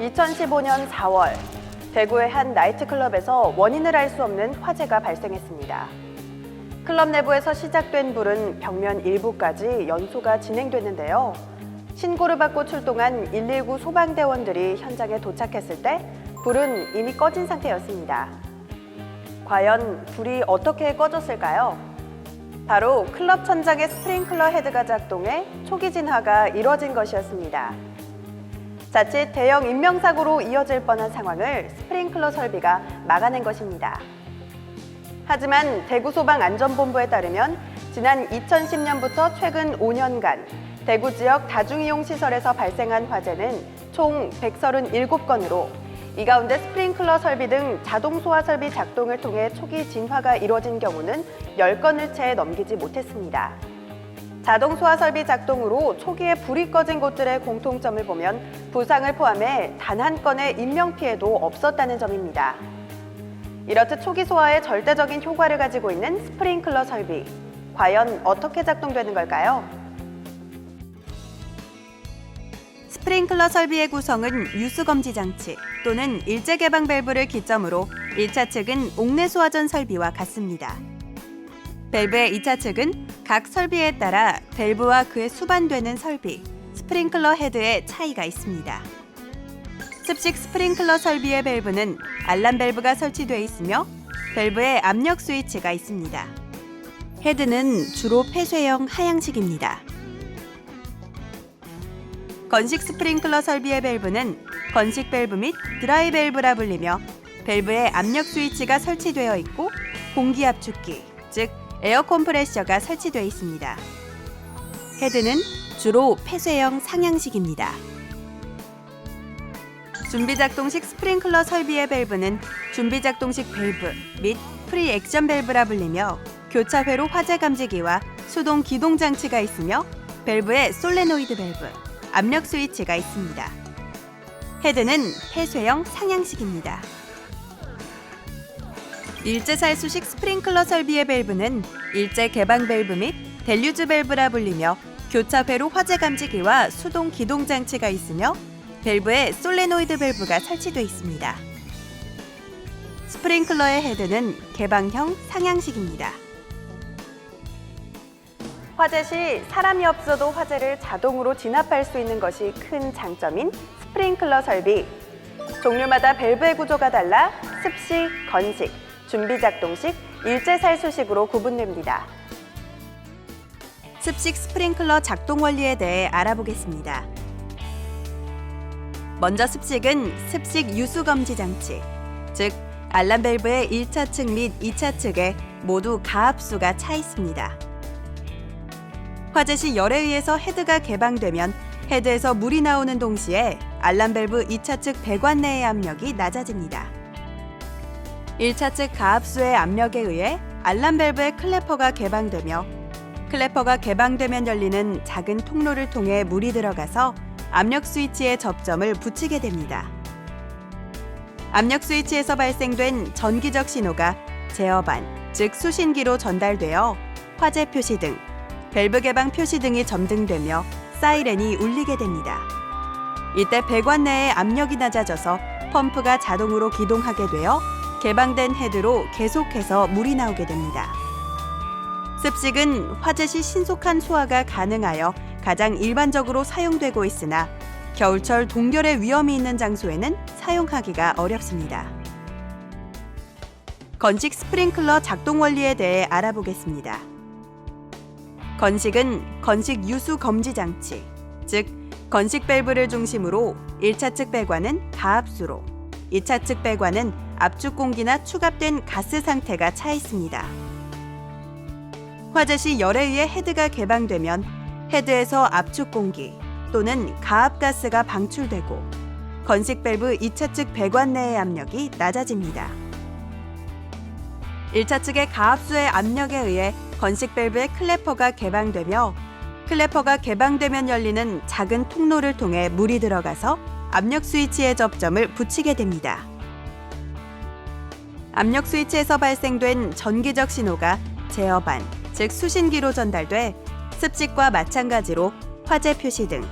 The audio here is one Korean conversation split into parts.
2015년 4월 대구의 한 나이트클럽에서 원인을 알 수 없는 화재가 발생했습니다. 클럽 내부에서 시작된 불은 벽면 일부까지 연소가 진행됐는데요. 신고를 받고 출동한 119 소방대원들이 현장에 도착했을 때 불은 이미 꺼진 상태였습니다. 과연 불이 어떻게 꺼졌을까요? 바로 클럽 천장의 스프링클러 헤드가 작동해 초기 진화가 이뤄진 것이었습니다. 자칫 대형 인명사고로 이어질 뻔한 상황을 스프링클러 설비가 막아낸 것입니다. 하지만 대구소방안전본부에 따르면 지난 2010년부터 최근 5년간 대구 지역 다중이용 시설에서 발생한 화재는 총 137건으로 이 가운데 스프링클러 설비 등 자동 소화 설비 작동을 통해 초기 진화가 이뤄진 경우는 10건을 채 넘기지 못했습니다. 자동 소화 설비 작동으로 초기에 불이 꺼진 곳들의 공통점을 보면 부상을 포함해 단 한 건의 인명 피해도 없었다는 점입니다. 이렇듯 초기 소화에 절대적인 효과를 가지고 있는 스프링클러 설비. 과연 어떻게 작동되는 걸까요? 스프링클러 설비의 구성은 유수 검지 장치 또는 일제 개방 밸브를 기점으로 1차 측은 옥내 소화전 설비와 같습니다. 밸브의 2차 측은 각 설비에 따라 밸브와 그에 수반되는 설비, 스프링클러 헤드의 차이가 있습니다. 습식 스프링클러 설비의 밸브는 알람 밸브가 설치되어 있으며 밸브에 압력 스위치가 있습니다. 헤드는 주로 폐쇄형 하향식입니다. 건식 스프링클러 설비의 밸브는 건식 밸브 및 드라이 밸브라 불리며 밸브에 압력 스위치가 설치되어 있고 공기 압축기, 즉 에어 컴프레셔가 설치되어 있습니다. 헤드는 주로 폐쇄형 상향식입니다. 준비작동식 스프링클러 설비의 밸브는 준비작동식 밸브 및 프리 액션 밸브라 불리며 교차회로 화재 감지기와 수동 기동 장치가 있으며 밸브에 솔레노이드 밸브, 압력 스위치가 있습니다. 헤드는 폐쇄형 상향식입니다. 일제 살수식 스프링클러 설비의 밸브는 일제 개방 밸브 및 델류즈 밸브라 불리며 교차회로 화재 감지기와 수동 기동 장치가 있으며 밸브에 솔레노이드 밸브가 설치되어 있습니다. 스프링클러의 헤드는 개방형 상향식입니다. 화재 시 사람이 없어도 화재를 자동으로 진압할 수 있는 것이 큰 장점인 스프링클러 설비. 종류마다 밸브의 구조가 달라 습식, 건식, 준비작동식, 일제살수식으로 구분됩니다. 습식 스프링클러 작동 원리에 대해 알아보겠습니다. 먼저 습식은 습식 유수 검지 장치, 즉 알람 밸브의 1차 측 및 2차 측에 모두 가압수가 차 있습니다. 화재 시 열에 의해서 헤드가 개방되면 헤드에서 물이 나오는 동시에 알람 밸브 2차 측 배관 내의 압력이 낮아집니다. 1차 측 가압수의 압력에 의해 알람 밸브의 클래퍼가 개방되며 클래퍼가 개방되면 열리는 작은 통로를 통해 물이 들어가서 압력 스위치에 접점을 붙이게 됩니다. 압력 스위치에서 발생된 전기적 신호가 제어반, 즉 수신기로 전달되어 화재 표시 등, 밸브 개방 표시 등이 점등되며 사이렌이 울리게 됩니다. 이때 배관 내의 압력이 낮아져서 펌프가 자동으로 기동하게 되어 개방된 헤드로 계속해서 물이 나오게 됩니다. 습식은 화재 시 신속한 소화가 가능하여 가장 일반적으로 사용되고 있으나 겨울철 동결의 위험이 있는 장소에는 사용하기가 어렵습니다. 건식 스프링클러 작동 원리에 대해 알아보겠습니다. 건식은 건식 유수 검지 장치, 즉 건식 밸브를 중심으로 1차 측 배관은 가압수로, 2차 측 배관은 압축 공기나 추갑된 가스 상태가 차 있습니다. 화재 시 열에 의해 헤드가 개방되면 헤드에서 압축 공기 또는 가압 가스가 방출되고 건식 밸브 2차 측 배관 내의 압력이 낮아집니다. 1차 측의 가압수의 압력에 의해 건식 밸브의 클래퍼가 개방되며 클래퍼가 개방되면 열리는 작은 통로를 통해 물이 들어가서 압력 스위치의 접점을 붙이게 됩니다. 압력 스위치에서 발생된 전기적 신호가 제어반, 즉 수신기로 전달돼 습식과 마찬가지로 화재 표시 등,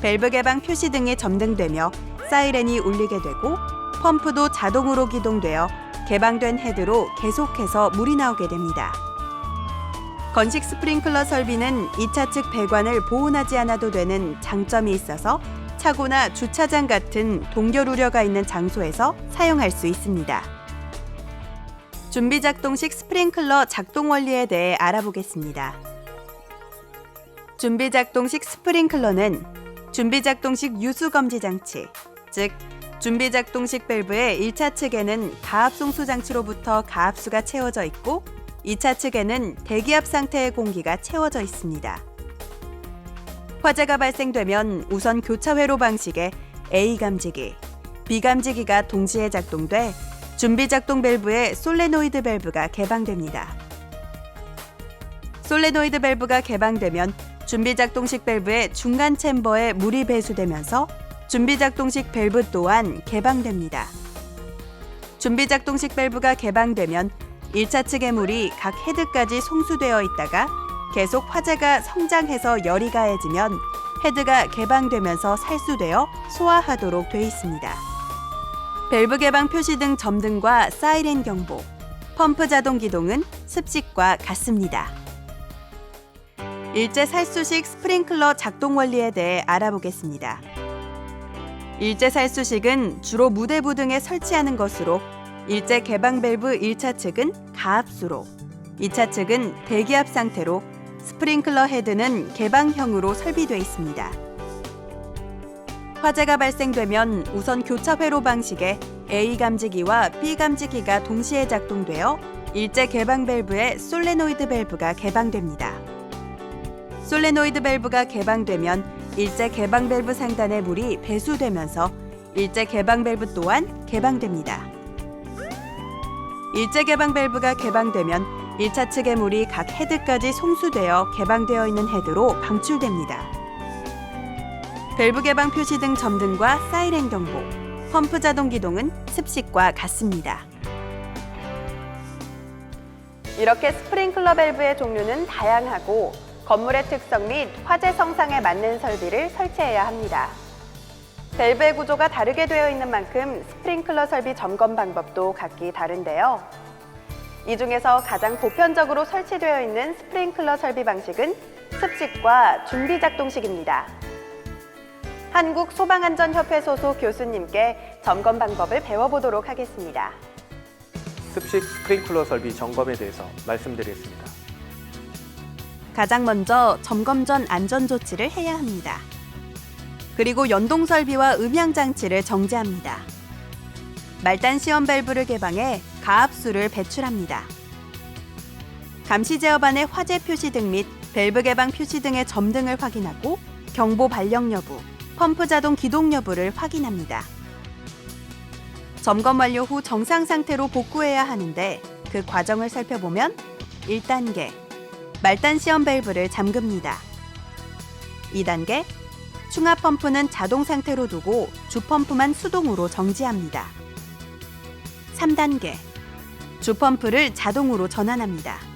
밸브 개방 표시 등이 점등되며 사이렌이 울리게 되고 펌프도 자동으로 기동되어 개방된 헤드로 계속해서 물이 나오게 됩니다. 건식 스프링클러 설비는 2차 측 배관을 보온하지 않아도 되는 장점이 있어서 차고나 주차장 같은 동결 우려가 있는 장소에서 사용할 수 있습니다. 준비 작동식 스프링클러 작동 원리에 대해 알아보겠습니다. 준비 작동식 스프링클러는 준비 작동식 유수 검지 장치, 즉 준비 작동식 밸브의 1차 측에는 가압 송수 장치로부터 가압수가 채워져 있고 2차 측에는 대기압 상태의 공기가 채워져 있습니다. 화재가 발생되면 우선 교차 회로 방식의 A 감지기, B 감지기가 동시에 작동돼 준비 작동 밸브의 솔레노이드 밸브가 개방됩니다. 솔레노이드 밸브가 개방되면 준비 작동식 밸브의 중간 챔버에 물이 배수되면서 준비 작동식 밸브 또한 개방됩니다. 준비 작동식 밸브가 개방되면 1차 측의 물이 각 헤드까지 송수되어 있다가 계속 화재가 성장해서 열이 가해지면 헤드가 개방되면서 살수되어 소화하도록 되어 있습니다. 밸브 개방 표시 등 점등과 사이렌 경보, 펌프 자동 기동은 습식과 같습니다. 일제 살수식 스프링클러 작동 원리에 대해 알아보겠습니다. 일제 살수식은 주로 무대부 등에 설치하는 것으로 일제 개방 밸브 1차 측은 가압수로, 2차 측은 대기압 상태로 스프링클러 헤드는 개방형으로 설비되어 있습니다. 화재가 발생되면 우선 교차 회로 방식의 A 감지기와 B 감지기가 동시에 작동되어 일제 개방 밸브의 솔레노이드 밸브가 개방됩니다. 솔레노이드 밸브가 개방되면 일제 개방 밸브 상단에 물이 배수되면서 일제 개방 밸브 또한 개방됩니다. 일제 개방 밸브가 개방되면 1차 측의 물이 각 헤드까지 송수되어 개방되어 있는 헤드로 방출됩니다. 밸브 개방 표시 등 점등과 사이렌 경보, 펌프 자동 기동은 습식과 같습니다. 이렇게 스프링클러 밸브의 종류는 다양하고 건물의 특성 및 화재 성상에 맞는 설비를 설치해야 합니다. 밸브의 구조가 다르게 되어 있는 만큼 스프링클러 설비 점검 방법도 각기 다른데요. 이 중에서 가장 보편적으로 설치되어 있는 스프링클러 설비 방식은 습식과 준비 작동식입니다. 한국 소방안전협회 소속 교수님께 점검 방법을 배워보도록 하겠습니다. 습식 스프링클러 설비 점검에 대해서 말씀드리겠습니다. 가장 먼저 점검 전 안전 조치를 해야 합니다. 그리고 연동 설비와 음향 장치를 정지합니다. 말단 시험 밸브를 개방해 가압수를 배출합니다. 감시 제어반의 화재 표시 등 및 밸브 개방 표시 등의 점 등을 확인하고 경보 발령 여부, 펌프 자동 기동 여부를 확인합니다. 점검 완료 후 정상 상태로 복구해야 하는데 그 과정을 살펴보면 1단계 말단 시험 밸브를 잠급니다. 2단계 충압 펌프는 자동 상태로 두고 주 펌프만 수동으로 정지합니다. 3단계 주 펌프를 자동으로 전환합니다.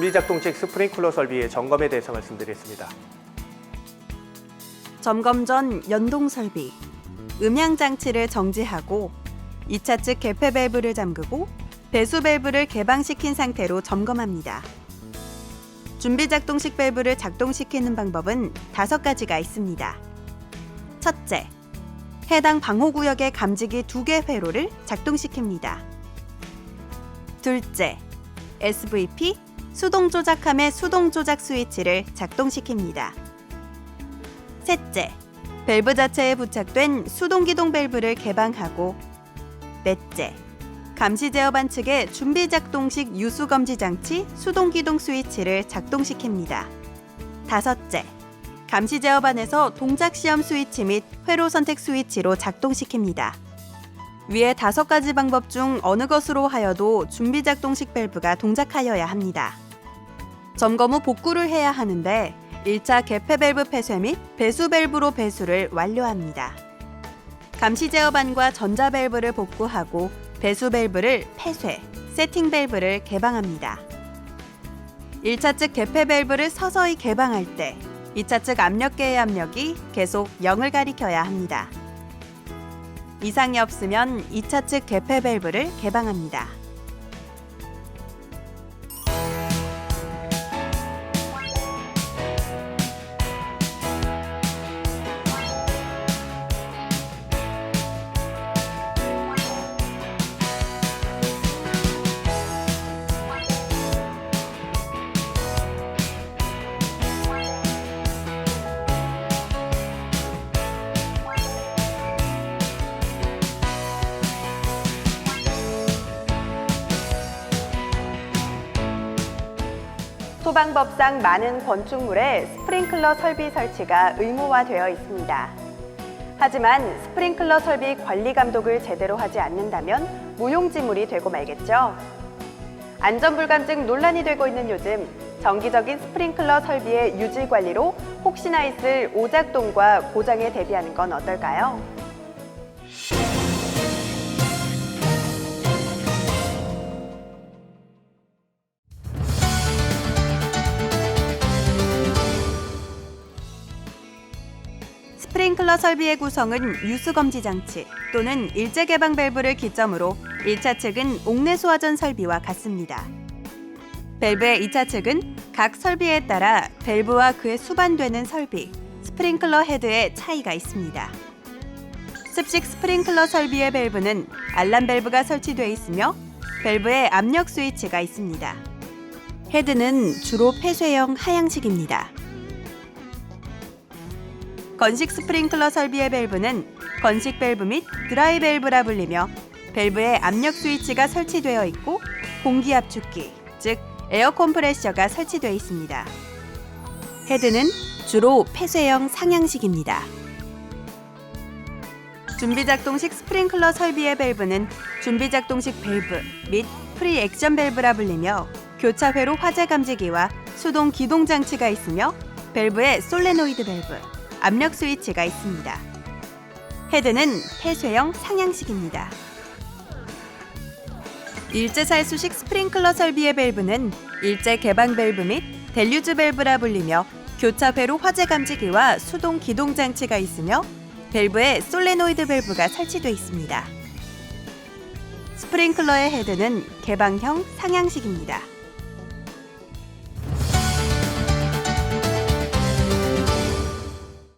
준비 작동식 스프링클러 설비의 점검에 대해서 말씀드리겠습니다. 점검 전 연동 설비, 음향 장치를 정지하고 2차 측 개폐 밸브를 잠그고 배수 밸브를 개방시킨 상태로 점검합니다. 준비 작동식 밸브를 작동시키는 방법은 다섯 가지가 있습니다. 첫째, 해당 방호 구역의 감지기 두 개 회로를 작동시킵니다. 둘째, SVP 수동 조작함의 수동 조작 스위치를 작동시킵니다. 셋째, 밸브 자체에 부착된 수동 기동 밸브를 개방하고 넷째, 감시 제어 반측의 준비 작동식 유수 검지 장치 수동 기동 스위치를 작동시킵니다. 다섯째, 감시 제어 반에서 동작 시험 스위치 및 회로 선택 스위치로 작동시킵니다. 위의 다섯 가지 방법 중 어느 것으로 하여도 준비 작동식 밸브가 동작하여야 합니다. 점검 후 복구를 해야 하는데 1차 개폐 밸브 폐쇄 및 배수 밸브로 배수를 완료합니다. 감시 제어반과 전자 밸브를 복구하고 배수 밸브를 폐쇄, 세팅 밸브를 개방합니다. 1차 측 개폐 밸브를 서서히 개방할 때 2차 측 압력계의 압력이 계속 0을 가리켜야 합니다. 이상이 없으면 2차 측 개폐 밸브를 개방합니다. 소방법상 많은 건축물에 스프링클러 설비 설치가 의무화되어 있습니다. 하지만 스프링클러 설비 관리 감독을 제대로 하지 않는다면 무용지물이 되고 말겠죠. 안전불감증 논란이 되고 있는 요즘 정기적인 스프링클러 설비의 유지 관리로 혹시나 있을 오작동과 고장에 대비하는 건 어떨까요? 스프링클러 설비의 구성은 유수 검지 장치 또는 일제 개방 밸브를 기점으로 1차 측은 옥내 소화전 설비와 같습니다. 밸브의 2차 측은 각 설비에 따라 밸브와 그에 수반되는 설비, 스프링클러 헤드의 차이가 있습니다. 습식 스프링클러 설비의 밸브는 알람 밸브가 설치되어 있으며 밸브에 압력 스위치가 있습니다. 헤드는 주로 폐쇄형 하향식입니다. 건식 스프링클러 설비의 밸브는 건식 밸브 및 드라이 밸브라 불리며 밸브에 압력 스위치가 설치되어 있고 공기 압축기, 즉 에어 컴프레셔가 설치되어 있습니다. 헤드는 주로 폐쇄형 상향식입니다. 준비 작동식 스프링클러 설비의 밸브는 준비 작동식 밸브 및 프리 액션 밸브라 불리며 교차회로 화재 감지기와 수동 기동 장치가 있으며 밸브에 솔레노이드 밸브, 압력 스위치가 있습니다. 헤드는 폐쇄형 상향식입니다. 일제 살수식 스프링클러 설비의 밸브는 일제 개방 밸브 및 델류즈 밸브라 불리며 교차 회로 화재 감지기와 수동 기동 장치가 있으며 밸브에 솔레노이드 밸브가 설치되어 있습니다. 스프링클러의 헤드는 개방형 상향식입니다.